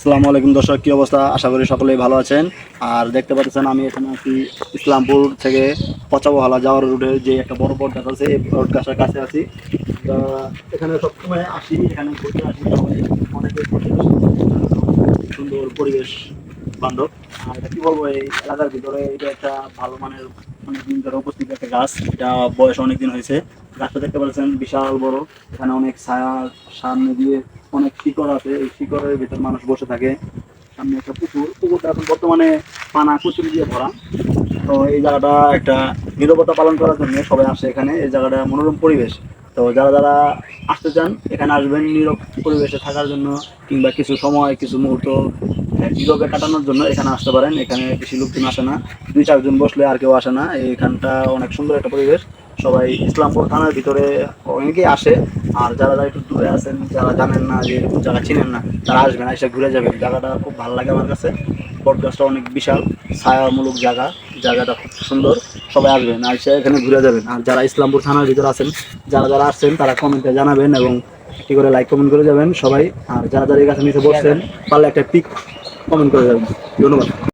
আসসালামু আলাইকুম দর্শক, কি অবস্থা? আশা করি সকলেই ভালো আছেন। আর দেখতে পাচ্ছেন, আমি এখানে আছি ইসলামপুর থেকে পচাবহালা যাওয়ার রুটে যে একটা বড় পথ আছে, এই পথটার কাছে আছি। এখানে সবসময় আসি, এখানে ঘুরতে আসি অনেকে সুন্দর পরিবেশ বান্ধব। আর এটা কি বলব, এই এলাকার ভিতরে এটা একটা ভালো মানের অনেকদিন ধরে উপস্থিত একটা গাছ, এটা বয়স অনেকদিন হয়েছে। গাছটা দেখতে পাচ্ছেন, বিশাল বড়। এখানে অনেক ছায়া, সামনে দিয়ে অনেক শিকড় আছে, এই শিকড়ের ভিতর মানুষ বসে থাকে। সামনে একটা পুকুর। পুকুরটা এখন বর্তমানে পানা কুচুরি দিয়ে ভরা। তো এই জায়গাটা একটা নিরবতা পালন করার জন্য সবাই আসে এখানে। এই জায়গাটা মনোরম পরিবেশ। তো যারা যারা আসতে চান, এখানে আসবেন নীরব পরিবেশে থাকার জন্য কিংবা কিছু সময়, কিছু মুহূর্ত নীরবে কাটানোর জন্য এখানে আসতে পারেন। এখানে বেশি লোকজন আসে না। দুই চারজন বসলে আর কেউ আসে না। এইখানটা অনেক সুন্দর একটা পরিবেশ। সবাই ইসলামপুর থানার ভিতরে অনেকেই আসে। আর যারা যারা একটু দূরে আছেন, যারা জানেন না যে জায়গা চিনেন না, তারা আসবেন, এসে ঘুরে যাবেন। জায়গাটা খুব ভালো লাগে আমার কাছে। বটগাছটা অনেক বিশাল, ছায়ামূলক জায়গা। জায়গাটা খুব সুন্দর। সবাই আসবেন আর সে এখানে ঘুরে যাবেন। আর যারা ইসলামপুর থানার ভিতরে আছেন, যারা যারা আসছেন, তারা কমেন্টে জানাবেন এবং একটি করে লাইক কমেন্ট করে যাবেন সবাই। আর যারা যারা এই কাছে নিচে বসছেন, পারলে একটা পিক কমেন্ট করে যাবেন। ধন্যবাদ।